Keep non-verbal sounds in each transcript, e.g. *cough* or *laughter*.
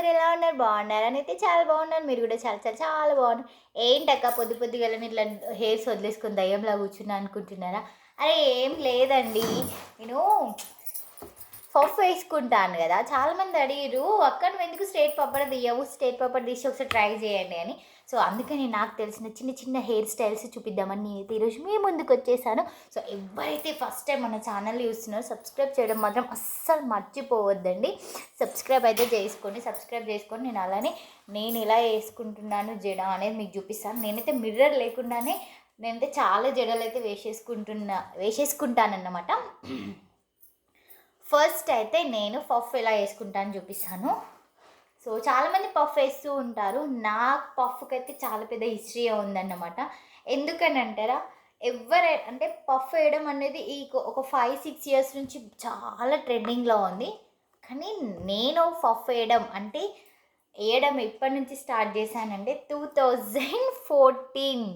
అందరు ఎలా ఉన్నారు? బాగున్నారు? అని అయితే చాలా బాగున్నాను. మీరు కూడా చాలా చాలా చాలా బాగున్నారు. ఏంటక్క పొద్దు పొద్దుగల ఇట్లా హెయిర్స్ వదిలేసుకుని దయ్యంలా కూర్చున్నా అనుకుంటున్నారా? అరే ఏం లేదండి. నేను పఫ్ వేసుకుంటాను కదా. చాలామంది అడిగారు అక్కడ ఎందుకు స్ట్రేట్ పప్పర్ తీయవు? స్ట్రేట్ పప్పర్ తీసి ఒకసారి ట్రై చేయండి అని. సో అందుకని నాకు తెలిసిన చిన్న చిన్న హెయిర్ స్టైల్స్ చూపిద్దామని నేనైతే ఈరోజు మీ ముందుకు వచ్చేసాను. సో ఎవరైతే ఫస్ట్ టైం మన ఛానల్ చూస్తున్నారో సబ్స్క్రైబ్ చేయడం మాత్రం అస్సలు మర్చిపోవద్దండి. సబ్స్క్రైబ్ అయితే చేసుకోండి సబ్స్క్రైబ్ చేసుకొని నేను అలానే నేను ఎలా వేసుకుంటున్నాను జడ అనేది మీకు చూపిస్తాను. నేనైతే మిర్రర్ లేకుండానే నేనైతే చాలా జడలు అయితే వేసేసుకుంటున్నా వేసేసుకుంటానన్నమాట. *clears throat* ఫస్ట్ అయితే నేను పఫ్ ఎలా వేసుకుంటాను చూపిస్తాను. సో చాలామంది పఫ్ వేస్తూ ఉంటారు. నా పఫ్కి అయితే చాలా పెద్ద హిస్టరీ ఉందన్నమాట. ఎందుకని అంటారా ఎవరై అంటే పఫ్ వేయడం అనేది ఈ ఒక ఫైవ్ సిక్స్ ఇయర్స్ నుంచి చాలా ట్రెండింగ్లో ఉంది. కానీ నేను పఫ్ వేయడం అంటే వేయడం ఎప్పటి నుంచి స్టార్ట్ చేశానంటే two thousand fourteen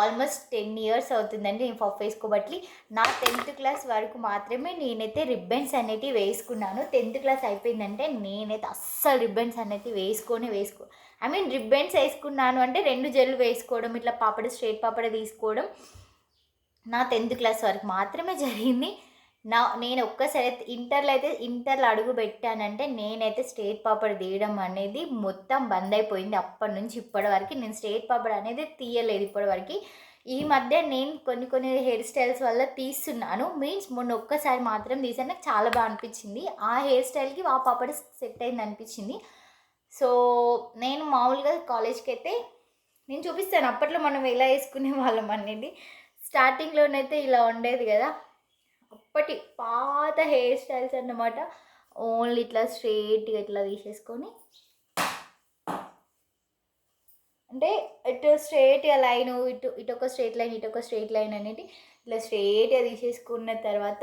almost ten years అవుతుందండి నేను పఫ్ వేసుకోబట్టి నా టెన్త్ క్లాస్ వరకు మాత్రమే నేనైతే రిబ్బన్స్ అనేటివి వేసుకున్నాను. టెన్త్ క్లాస్ అయిపోయిందంటే నేనైతే అస్సలు రిబ్బన్స్ అనేటివి వేసుకొని వేసుకో ఐ మీన్ రిబ్బన్స్ వేసుకున్నాను అంటే రెండు జెల్లు వేసుకోవడం ఇట్లా పాపడ స్ట్రేట్ పాపడ తీసుకోవడం నా టెన్త్ క్లాస్ వరకు మాత్రమే జరిగింది. నా నేను ఒక్కసారి అయితే ఇంటర్లో అయితే ఇంటర్లో అడుగు పెట్టానంటే నేనైతే స్టేట్ పాపడ్ తీయడం అనేది మొత్తం బంద్ అయిపోయింది అప్పటి నుంచి ఇప్పటి వరకు. నేను స్టేట్ పాపడ్ అనేది తీయలేదు ఇప్పటి వరకు. ఈ మధ్య నేను కొన్ని కొన్ని హెయిర్ స్టైల్స్ వల్ల తీస్తున్నాను. మీన్స్ మొన్న ఒక్కసారి మాత్రం తీసాను. నాకు చాలా బాగా అనిపించింది. ఆ హెయిర్ స్టైల్కి ఆ పాపడ సెట్ అయింది అనిపించింది. సో నేను మామూలుగా కాలేజ్కి అయితే నేను చూపిస్తాను. అప్పట్లో మనం ఎలా వేసుకునే వాళ్ళం అనేది. స్టార్టింగ్లోనైతే ఇలా ఉండేది కదా. ఇప్పటి పాత హెయిర్ స్టైల్స్ అన్నమాట. ఓన్లీ ఇట్లా స్ట్రేట్గా ఇట్లా తీసేసుకొని. అంటే ఇటు స్ట్రేట్గా లైన్ ఇటు ఇటు ఒక స్ట్రేట్ లైన్ ఇటు ఒక స్ట్రేట్ లైన్ అనేది ఇట్లా స్ట్రేట్గా తీసేసుకున్న తర్వాత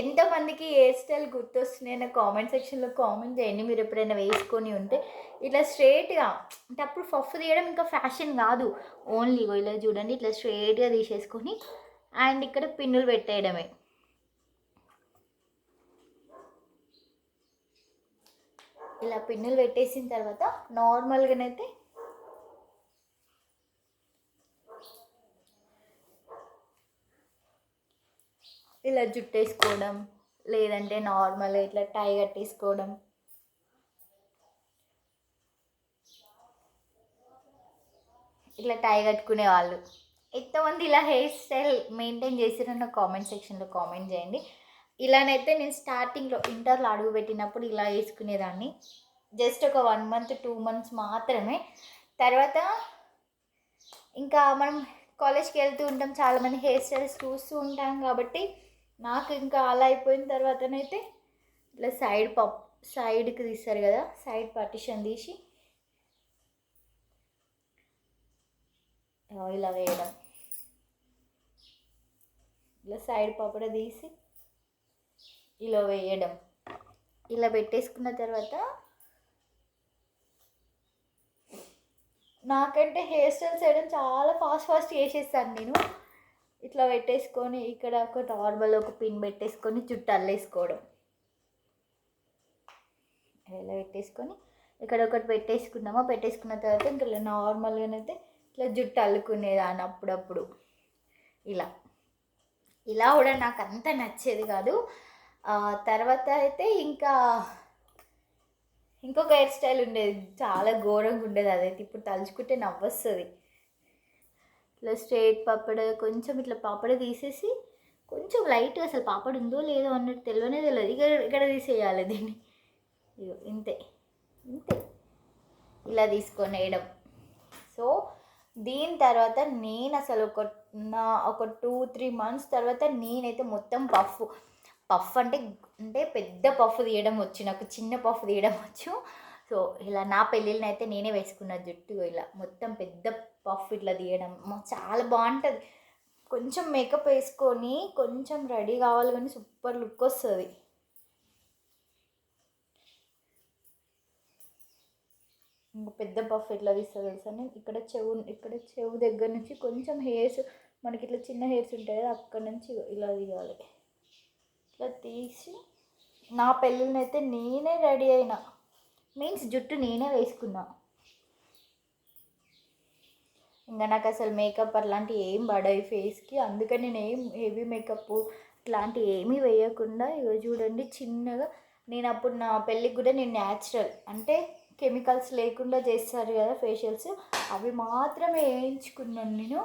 ఎంతమందికి హెయిర్ స్టైల్ గుర్తొస్తున్నాయి నా కామెంట్ సెక్షన్లో కామెంట్ చేయండి. మీరు ఎప్పుడైనా వేసుకొని ఉంటే ఇట్లా స్ట్రేట్గా అంటే అప్పుడు ఫఫ్ తీయడం ఇంకా ఫ్యాషన్ కాదు. ఓన్లీ ఇలా చూడండి ఇట్లా స్ట్రేట్గా తీసేసుకొని అండ్ ఇక్కడ పిన్నులు పెట్టేయడమే. ఇలా పిన్నులు పెట్టేసిన తర్వాత నార్మల్గానైతే ఇలా జుట్టేసుకోవడం లేదంటే నార్మల్గా ఇట్లా టై కట్టేసుకోవడం. ఇట్లా టై కట్టుకునే వాళ్ళు. ఎంతమంది ఇలా హెయిర్ స్టైల్ మెయింటైన్ చేసిరో నాకు కామెంట్ సెక్షన్లో కామెంట్ చేయండి. ఇలానైతే నేను స్టార్టింగ్లో ఇంటర్లో అడుగు పెట్టినప్పుడు ఇలా వేసుకునేదాన్ని. జస్ట్ ఒక వన్ మంత్ టూ మంత్స్ మాత్రమే. తర్వాత ఇంకా మనం కాలేజ్కి వెళ్తూ ఉంటాం చాలామంది హెయిర్ స్టైల్స్ చూస్తూ ఉంటాం కాబట్టి నాకు ఇంకా అలా అయిపోయిన తర్వాతనైతే ఇట్లా సైడ్ పప్ సైడ్కి తీస్తారు కదా సైడ్ పార్టిషన్ తీసి. ఇలా వేయడం. ఇలా సైడ్ పాపడ తీసి ఇలా వేయడం. ఇలా పెట్టేసుకున్న తర్వాత నాకంటే హెయిర్ స్టైల్స్ వేయడం చాలా ఫాస్ట్ ఫాస్ట్ చేసేస్తాను నేను. ఇట్లా పెట్టేసుకొని ఇక్కడ ఒక నార్మల్ ఒక పిన్ పెట్టేసుకొని చుట్టూ అల్లేసుకోవడం. ఇలా పెట్టేసుకొని ఇక్కడ ఒకటి పెట్టేసుకున్నామా? పెట్టేసుకున్న తర్వాత ఇంకా నార్మల్గానైతే ఇట్లా జుట్టు అల్లుకునేదాన్ని అప్పుడప్పుడు. ఇలా. ఇలా కూడా నాకు అంత నచ్చేది కాదు. తర్వాత అయితే ఇంకా ఇంకొక హెయిర్ స్టైల్ ఉండేది. చాలా ఘోరంగా ఉండేది అదైతే. ఇప్పుడు తలుచుకుంటే నవ్వొస్తుంది. ఇట్లా స్ట్రేట్ పాపడ కొంచెం ఇట్లా పాపడ తీసేసి కొంచెం లైట్ అసలు పాపడ ఉందో లేదో అన్నట్టు తెలియనే తెలియదు. ఇక్కడ ఇక్కడ తీసేయాలి దీన్ని. ఇగో ఇంతే. ఇంతే. ఇలా తీసుకొని వేయడం. సో దీని తర్వాత నేను అసలు ఒక నా ఒక టూ త్రీ మంత్స్ తర్వాత నేనైతే మొత్తం పఫ్ పఫ్ అంటే అంటే పెద్ద పఫ్ తీయడం వచ్చు నాకు చిన్న పఫ్ తీయడం వచ్చు. సో ఇలా నా పెళ్ళిళ్ళని అయితే నేనే వేసుకున్న జుట్టు ఇలా మొత్తం పెద్ద పఫ్ ఇట్లా తీయడం. చాలా బాగుంటుంది. కొంచెం మేకప్ వేసుకొని కొంచెం రెడీ కావాలి కానీ సూపర్ లుక్ వస్తుంది. ఇంకా పెద్ద పఫ్ ఎట్లా తీస్తుంది తెలుసా ఇక్కడ చెవు ఇక్కడ చెవు దగ్గర నుంచి కొంచెం హెయిర్స్ మనకి ఇట్లా చిన్న హెయిర్స్ ఉంటాయి కదా అక్కడ నుంచి ఇలా తీయాలి ఇట్లా తీసి నా పెళ్ళిని అయితే నేనే రెడీ అయినా. మీన్స్ జుట్టు నేనే వేసుకున్నా. ఇంకా నాకు అసలు మేకప్ అట్లాంటివి ఏం పడాయి ఫేస్కి. అందుకని నేను ఏం హెవీ మేకప్ ఇట్లాంటివి ఏమీ వేయకుండా ఇగో చూడండి చిన్నగా నేను అప్పుడు నా పెళ్ళికి కూడా నేను న్యాచురల్ అంటే కెమికల్స్ లేకుండా చేస్తారు కదా ఫేషియల్స్ అవి మాత్రమే వేయించుకున్నాను నేను.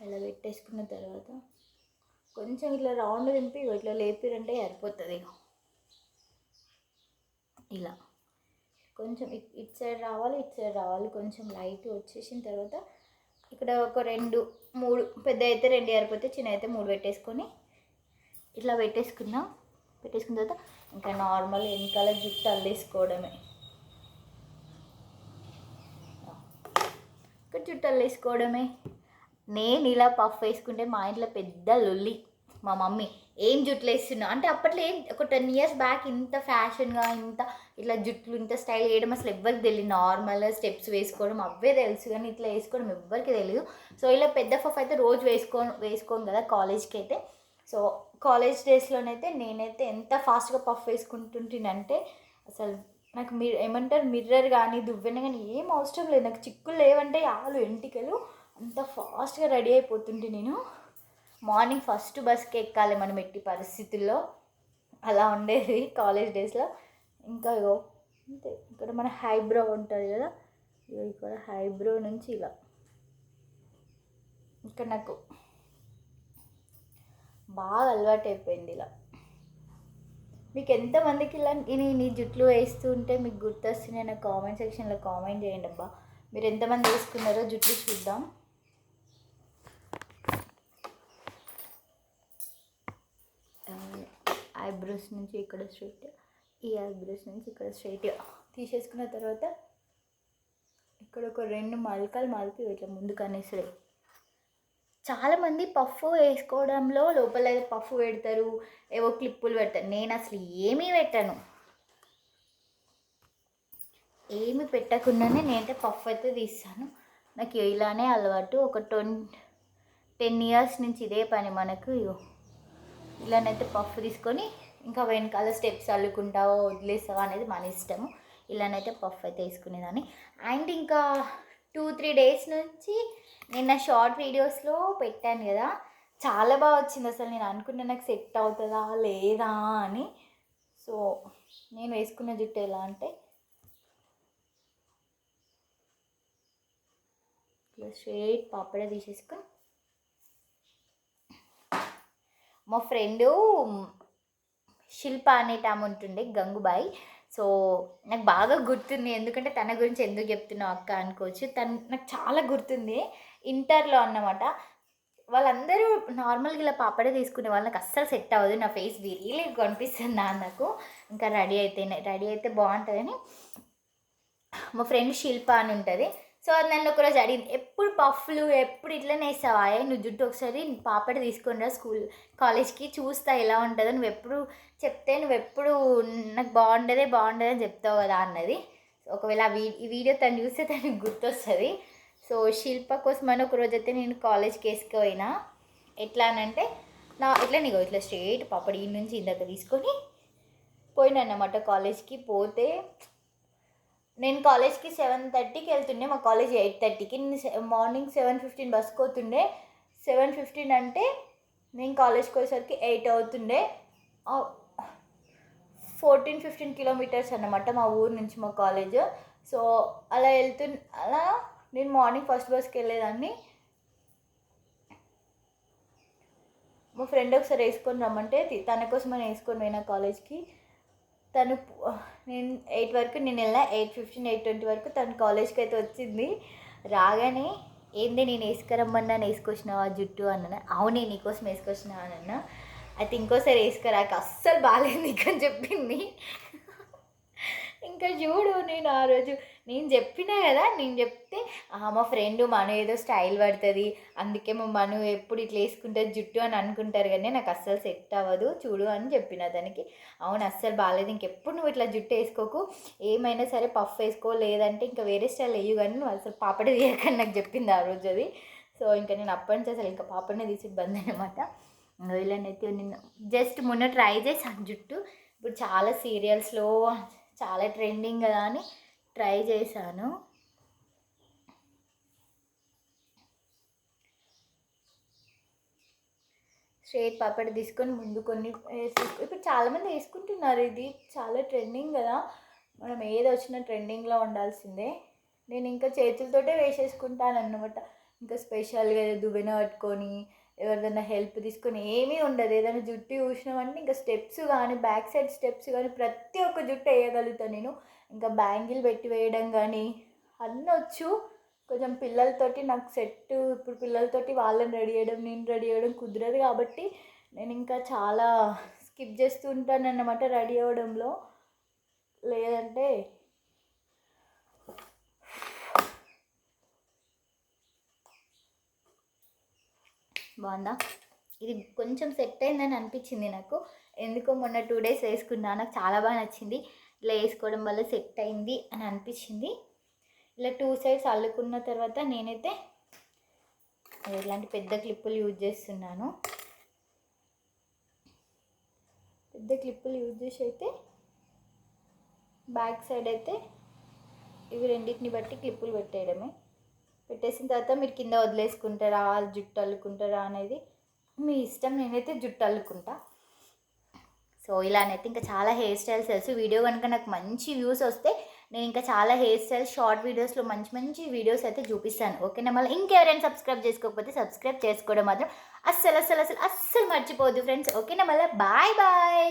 అలా పెట్టేసుకున్న తర్వాత కొంచెం ఇట్లా రౌండ్ దింపి ఇట్లా లేపిరంటే సరిపోతుంది ఇక ఇలా. కొంచెం ఇటు సైడ్ రావాలి ఇటు సైడ్ రావాలి. కొంచెం లైట్ వచ్చేసిన తర్వాత ఇక్కడ ఒక రెండు మూడు పెద్ద అయితే రెండు ఏరిపోతే చిన్న అయితే మూడు పెట్టేసుకొని ఇట్లా పెట్టేసుకున్నాం పెట్టేసుకున్న తర్వాత ఇంకా నార్మల్ వెనకాల జుట్టు అల్లేసుకోవడమే. ఇంకా జుట్టు అల్లేసుకోవడమే. నేను ఇలా పఫ్ వేసుకుంటే మా ఇంట్లో పెద్ద లొల్లి మా మమ్మీ. ఏం జుట్లు వేస్తున్నావు అంటే అప్పట్లో ఏం ఒక టెన్ ఇయర్స్ బ్యాక్ ఇంత ఫ్యాషన్గా ఇంత ఇట్లా జుట్లు ఇంత స్టైల్ వేయడం అసలు ఎవ్వరికి తెలియదు నార్మల్ స్టెప్స్ వేసుకోవడం అవే తెలుసు కానీ ఇట్లా వేసుకోవడం ఎవ్వరికి తెలియదు సో ఇలా పెద్ద పఫ్ అయితే రోజు వేసుకో వేసుకోను కదా కాలేజ్కి అయితే. సో కాలేజ్ డేస్లోనైతే నేనైతే ఎంత ఫాస్ట్గా పఫ్ వేసుకుంటుంటానంటే అసలు నాకు మీరు ఏమంటారు మిర్రర్ కానీ దువ్వెన కానీ ఏం అవసరం లేదు. నాకు చిక్కులు లేవంటే ఆలు ఎంటికలు అంత ఫాస్ట్గా రెడీ అయిపోతుంటే నేను మార్నింగ్ ఫస్ట్ బస్కి ఎక్కాలి మనం ఎట్టి పరిస్థితుల్లో. అలా ఉండేది కాలేజ్ డేస్లో. ఇంకా ఇగో అంతే. ఇక్కడ మన హైబ్రో ఉంటుంది కదా. ఇగో ఇక్కడ హైబ్రో నుంచి ఇలా. ఇక్కడ నాకు బాగా అలవాటు అయిపోయింది ఇలా. మీకు ఎంతమందికి ఇలా నేను నీ జుట్లు వేస్తూ ఉంటే మీకు గుర్తొస్తున్నాయి నాకు కామెంట్ సెక్షన్లో కామెంట్ చేయండి అబ్బా మీరు ఎంతమంది వేసుకున్నారో జుట్లు చూద్దాం. ఐబ్రోస్ నుంచి ఇక్కడ స్ట్రైట్ ఈ ఐబ్రోస్ నుంచి ఇక్కడ స్ట్రైట్ తీసేసుకున్న తర్వాత ఇక్కడ ఒక రెండు మలకలు మలిపి ఇట్లా ముందుకు అనేసరి చాలామంది పఫ్ వేసుకోవడంలో లోపల పఫ్ పెడతారు ఏవో క్లిప్పులు పెడతారు. నేను అసలు ఏమీ పెట్టాను. ఏమి పెట్టకుండానే నేనైతే పఫ్ అయితే తీస్తాను. నాకు ఇలానే అలవాటు. ఒక ట్వంటీ టెన్ ఇయర్స్ నుంచి ఇదే పని మనకు ఇగో. ఇలానైతే పఫ్ తీసుకొని ఇంకా వెనకాల స్టెప్స్ అల్లుకుంటావో వదిలేస్తావో అనేది మన ఇష్టము. ఇలానైతే పఫ్ అయితే వేసుకునేదాన్ని. అండ్ ఇంకా టూ త్రీ డేస్ నుంచి నిన్న షార్ట్ వీడియోస్లో పెట్టాను కదా చాలా బాగా వచ్చింది అసలు. నేను అనుకున్నా నాకు సెట్ అవుతుందా లేదా అని. సో నేను వేసుకున్న జుట్టు ఎలా అంటే ఇట్లా స్ట్రైట్ పాపడ తీసేసుకొని మా ఫ్రెండు శిల్ప అనేట ఆమె ఉంటుండే గంగుబాయి. సో నాకు బాగా గుర్తుంది. ఎందుకంటే తన గురించి ఎందుకు చెప్తున్నావు అక్క అనుకోవచ్చు. తను నాకు చాలా గుర్తుంది. ఇంటర్లో అన్నమాట. వాళ్ళందరూ నార్మల్గా ఇలా పాపడే తీసుకునే వాళ్ళకి నాకు అస్సలు సెట్ అవ్వదు. నా ఫేస్ రియలీ కనిపిస్తుంది నాకు ఇంకా రెడీ అయితే రెడీ అయితే బాగుంటుందని. మా ఫ్రెండ్ శిల్ప అని ఉంటుంది. సో అది నన్ను ఒకరోజు అడిగింది ఎప్పుడు పఫ్లు ఎప్పుడు ఇట్లనే వేస్తావా నువ్వు జుట్టు ఒకసారి పాపడి తీసుకొని రా స్కూల్ కాలేజ్కి చూస్తా ఎలా ఉంటుందో నువ్వు ఎప్పుడు చెప్తే నువ్వు ఎప్పుడు నాకు బాగుండదే బాగుండదు అని చెప్తావు కదా అన్నది. ఒకవేళ ఆ వీ ఈ వీడియో తను చూస్తే తనకి గుర్తొస్తుంది. సో శిల్ప కోసం అని ఒకరోజు అయితే నేను కాలేజ్కి వేసుకుపోయినా. ఎట్లా అనంటే నా ఇట్లా నీకు ఇట్లా స్ట్రేట్ పాపడి నుంచి ఇందాక తీసుకొని పోయినా అన్నమాట కాలేజ్కి. పోతే నేను కాలేజ్కి సెవెన్ థర్టీకి వెళ్తుండే మా కాలేజ్ ఎయిట్ థర్టీకి. నేను మార్నింగ్ సెవెన్ ఫిఫ్టీన్ బస్కి పోతుండే. సెవెన్ ఫిఫ్టీన్ అంటే నేను కాలేజ్కి వచ్చేసరికి ఎయిట్ అవుతుండే. ఫోర్టీన్ ఫిఫ్టీన్ కిలోమీటర్స్ అన్నమాట మా ఊరు నుంచి మా కాలేజ్. సో అలా వెళ్తు అలా నేను మార్నింగ్ ఫస్ట్ బస్కి వెళ్ళేదాన్ని. మా ఫ్రెండ్ ఒకసారి వేసుకొని రమ్మంటే తి- తన కోసం అని వేసుకొని పోయినా కాలేజ్కి. తను నేను ఎయిట్ వరకు నేను వెళ్ళిన ఎయిట్ ఫిఫ్టీన్ ఎయిట్ ట్వంటీ వరకు తను కాలేజ్కి అయితే వచ్చింది. రాగానే ఏంది నేను వేసుకురమ్మన్నా వేసుకొచ్చినావా జుట్టు? అన్న అవునే నీకోసం వేసుకొచ్చినా అన్న. అయితే ఇంకోసారి వేసుకురాక అస్సలు బాగాలేదు నీకు అని చెప్పింది ఇంకా చూడు నేను ఆ రోజు నేను చెప్పినా కదా నేను చెప్తే మా ఫ్రెండ్ మను ఏదో స్టైల్ పడుతుంది అందుకే మా మను ఎప్పుడు ఇట్లా వేసుకుంటుంది జుట్టు అని అనుకుంటారు కానీ నాకు అస్సలు సెట్ అవ్వదు చూడు అని చెప్పిన దానికి అవును అస్సలు బాగాలేదు ఇంకెప్పుడు నువ్వు ఇట్లా జుట్టు వేసుకోకు ఏమైనా సరే పఫ్ వేసుకో లేదంటే ఇంకా వేరే స్టైల్ వేయు కానీ నువ్వు అసలు పాపడి తీయకని నాకు చెప్పింది ఆ రోజు అది. సో ఇంకా నేను అప్పటి నుంచి అసలు ఇంకా పాపడినే తీసి ఇబ్బంది అనమాట ఇలానైతే నిన్న జస్ట్ మొన్న ట్రై చేశాను జుట్టు. ఇప్పుడు చాలా సీరియల్స్లో చాలా ట్రెండింగ్ కదా అని ట్రై చేశాను. స్ట్రేట్ పాపడ్ తీసుకొని ముందు కొన్ని వేసేసుకో ఇప్పుడు చాలామంది వేసుకుంటున్నారు ఇది చాలా ట్రెండింగ్ కదా. మనం ఏది వచ్చినా ట్రెండింగ్లో ఉండాల్సిందే. నేను ఇంకా చేతులతోటే వేసేసుకుంటాను అన్నమాట ఇంకా స్పెషల్గా దువ్వెన పట్టుకొని ఎవరిదైనా హెల్ప్ తీసుకొని ఏమీ ఉండదు. ఏదైనా జుట్టు చూసినామంటే ఇంకా స్టెప్స్ కానీ బ్యాక్ సైడ్ స్టెప్స్ కానీ ప్రతి ఒక్క జుట్టు వేయగలుగుతాను నేను. ఇంకా బ్యాంగిల్ పెట్టి వేయడం కానీ అన్నీ వచ్చు కొంచెం పిల్లలతోటి నాకు సెట్ ఇప్పుడు పిల్లలతోటి వాళ్ళని రెడీ చేయడం నేను రెడీ చేయడం కుదరదు కాబట్టి నేను ఇంకా చాలా స్కిప్ చేస్తూ అన్నమాట రెడీ అవ్వడంలో. లేదంటే బాగుందా? ఇది కొంచెం సెట్ అయిందని అనిపించింది నాకు. ఎందుకో మొన్న టూ డేస్ వేసుకున్నా నాకు చాలా బాగా నచ్చింది. ఇలా వేసుకోవడం వల్ల సెట్ అయింది అని అనిపించింది. ఇలా టూ సైడ్స్ అల్లుకున్న తర్వాత నేనైతే ఇలాంటి పెద్ద క్లిప్పులు యూజ్ చేస్తున్నాను. పెద్ద క్లిప్పులు యూజ్ చేసి అయితే బ్యాక్ సైడ్ అయితే ఇవి రెండింటిని బట్టి క్లిప్పులు పెట్టేయడమే. పెట్టేసిన తర్వాత మీరు కింద వదిలేసుకుంటారా జుట్టు అల్లుకుంటారా అనేది మీ ఇష్టం. నేనైతే జుట్టు అల్లుకుంటా. సో ఇలానైతే ఇంకా చాలా హెయిర్ స్టైల్స్ తెలుసు. వీడియో కనుక నాకు మంచి వ్యూస్ వస్తే నేను ఇంకా చాలా హెయిర్ స్టైల్స్ షార్ట్ వీడియోస్లో మంచి మంచి వీడియోస్ అయితే చూపిస్తాను. ఓకేనా? మళ్ళీ ఇంకెవరైనా సబ్స్క్రైబ్ చేసుకోకపోతే సబ్స్క్రైబ్ చేసుకోవడం మాత్రం అస్సలు అస్సలు అస్సలు అస్సలు మర్చిపోద్దు ఫ్రెండ్స్. ఓకేనా? మళ్ళీ బాయ్ బాయ్.